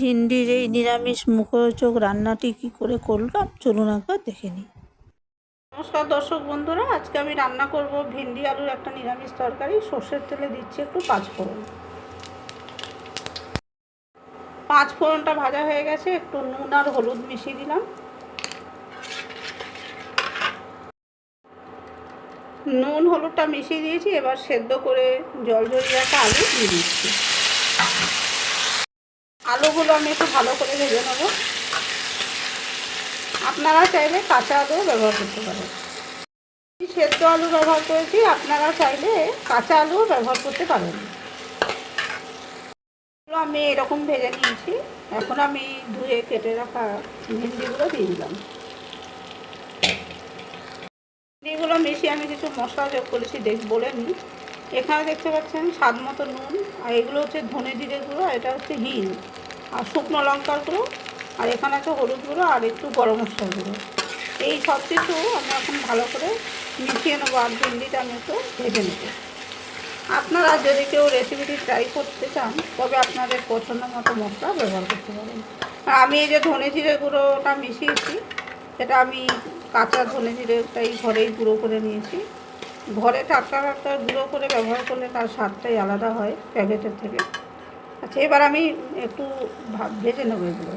ভিন্ডির এই নিরামিষ মুখরোচক রান্নাটি কি করে করলাম চলুন একবার দেখে নিই। নমস্কার দর্শক বন্ধুরা আজকে আমি রান্না করব ভিন্ডি আলুর একটা নিরামিষ তরকারি। সর্ষের তেলে দিচ্ছি একটু পাঁচ ফোড়ন। পাঁচ ফোড়নটা ভাজা হয়ে গেছে একটু নুন আর হলুদ মিশিয়ে দিলাম। নুন হলুদটা মিশিয়ে দিয়েছি এবার সেদ্ধ করে জল জড়িয়ে একটা আলু দিয়ে দিচ্ছি। আলুগুলো আমি একটু ভালো করে ভেজে নেব। আপনারা চাইলে কাঁচা আলু ব্যবহার করতে পারেন। সেদ্ধ আলু ব্যবহার করেছি, আপনারা চাইলে কাঁচা আলু ব্যবহার করতে পারেন। আমি এরকম ভেজে নিয়েছি। এখন আমি ধুয়ে কেটে রাখা ভেন্ডিগুলো দিয়ে দিলাম। ভেন্ডিগুলো মিশিয়ে আমি কিছু মশলা যোগ করেছি, দেখ বলে নিই এখানে দেখতে পাচ্ছেন স্বাদ মতো নুন, আর এগুলো হচ্ছে ধনে জিরে গুঁড়ো এটা হচ্ছে হিল আর শুকনো লঙ্কার গুঁড়ো, আর এখানে আছে হলুদ গুঁড়ো, আর একটু গরম মশলা গুঁড়ো। এই সব কিছু আমরা এখন ভালো করে মিশিয়ে নেব আর ভেন্ডিটা আমি একটু ভেজে নেব। আপনারা যদি কেউ রেসিপিটি ট্রাই করতে চান, তবে আপনাদের পছন্দ মতো মশলা ব্যবহার করতে পারেন। আর আমি এই যে ধনে জিরে গুঁড়োটা মিশিয়েছি, সেটা আমি কাঁচা ধনে জিরেটাই ঘরেই গুঁড়ো করে নিয়েছি। ঘরে টাটকা টাটকা গুঁড়ো করে ব্যবহার করলে তার স্বাদটাই আলাদা হয় প্যাকেটের থেকে। আচ্ছা এবার আমি একটু ভেজে নেব এগুলো।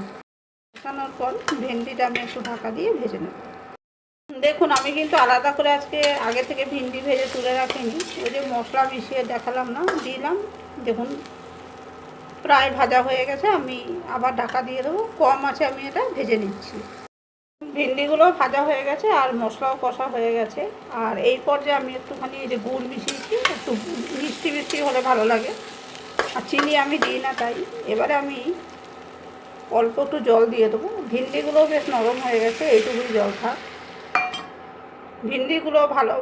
মেশানোর পর ভেন্ডিটা আমি একটু ঢাকা দিয়ে ভেজে নেব। দেখুন, আমি কিন্তু আলাদা করে আজকে আগে থেকে ভিন্ডি ভেজে তুলে রাখিনি। ওই যে মশলা মিশিয়ে দেখালাম না, দিলাম। দেখুন, প্রায় ভাজা হয়ে গেছে। আমি আবার ঢাকা দিয়ে দেবো। কম আছে, আমি এটা ভেজে নিচ্ছি। ভিন্ডিগুলো ভাজা হয়ে গেছে আর মশলাও কষা হয়ে গেছে। আর এই পর্যায়ে আমি একটুখানি এই যে গুড় মিশিয়েছি, একটু মিষ্টি মিষ্টি হলে ভালো লাগে। আর চিনি আমি দিই না তাই। এবারে আমি অল্প একটু জল দিয়ে দেবো। ভিন্ডিগুলো বেশ নরম হয়ে গেছে, এইটুকুই জল থাক। ভিন্ডিগুলো ভালো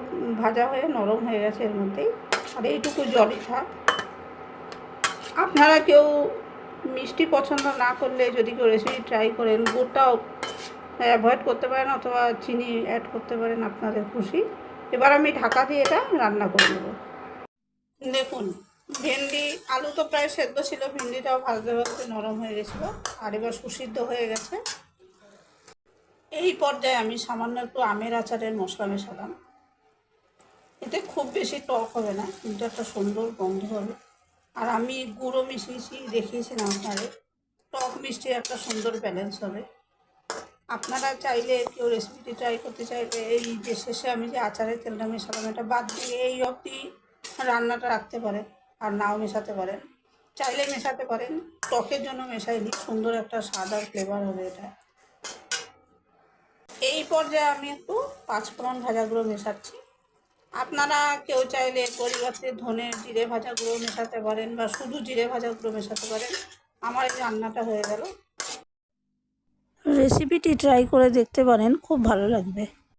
ভাজা হয়ে নরম হয়ে গেছে এর মধ্যেই। আর এইটুকু জলই থাক। আপনারা কেউ মিষ্টি পছন্দ না করলে যদি কেউ রেসিপি ট্রাই করেন, গুড়টাও অ্যাভয়েড করতে পারেন অথবা চিনি অ্যাড করতে পারেন আপনাদের খুশি। এবার আমি ঢাকা দিয়ে এটা রান্না করে নেব। দেখুন, ভেন্ডি, আলু তো প্রায় সেদ্ধ ছিল, ভেন্ডিটাও ভাজতে ভাজতে নরম হয়ে গেছিল, আর এবার সুসিদ্ধ হয়ে গেছে। এই পর্যায়ে আমি সামান্য একটু আমের আচারের মশলা মেশালাম। এতে খুব বেশি টক হবে না, কিন্তু একটা সুন্দর গন্ধ হবে। আর আমি গুঁড়ো মিশিয়েছি দেখিয়েছিলাম আপনাদের টক মিষ্টি একটা সুন্দর ব্যালেন্স হবে। আপনারা চাইলে কেউ রেসিপিটি ট্রাই করতে চাইলে এই যে শেষে আমি যে আচারের তেলটা মেশালাম, এটা বাদ দিয়ে এই অবধি রান্নাটা রাখতে পারেন আর নাও মেশাতে পারেন। চাইলে মেশাতে পারেন টকের জন্য মেশাই মেশাইনি, সুন্দর একটা আর ফ্লেভার হবে এটা। এই পর্যায়ে আমি একটু পাঁচফোড়ন ভাজাগুলো মেশাচ্ছি। আপনারা কেউ চাইলে পরিবর্তে ধনে জিরে ভাজাগুলো মেশাতে পারেন বা শুধু জিরে ভাজাগুলো মেশাতে পারেন। আমার এই রান্নাটা হয়ে গেল। রেসিপিটি ট্রাই করে দেখতে পারেন খুব ভালো লাগবে।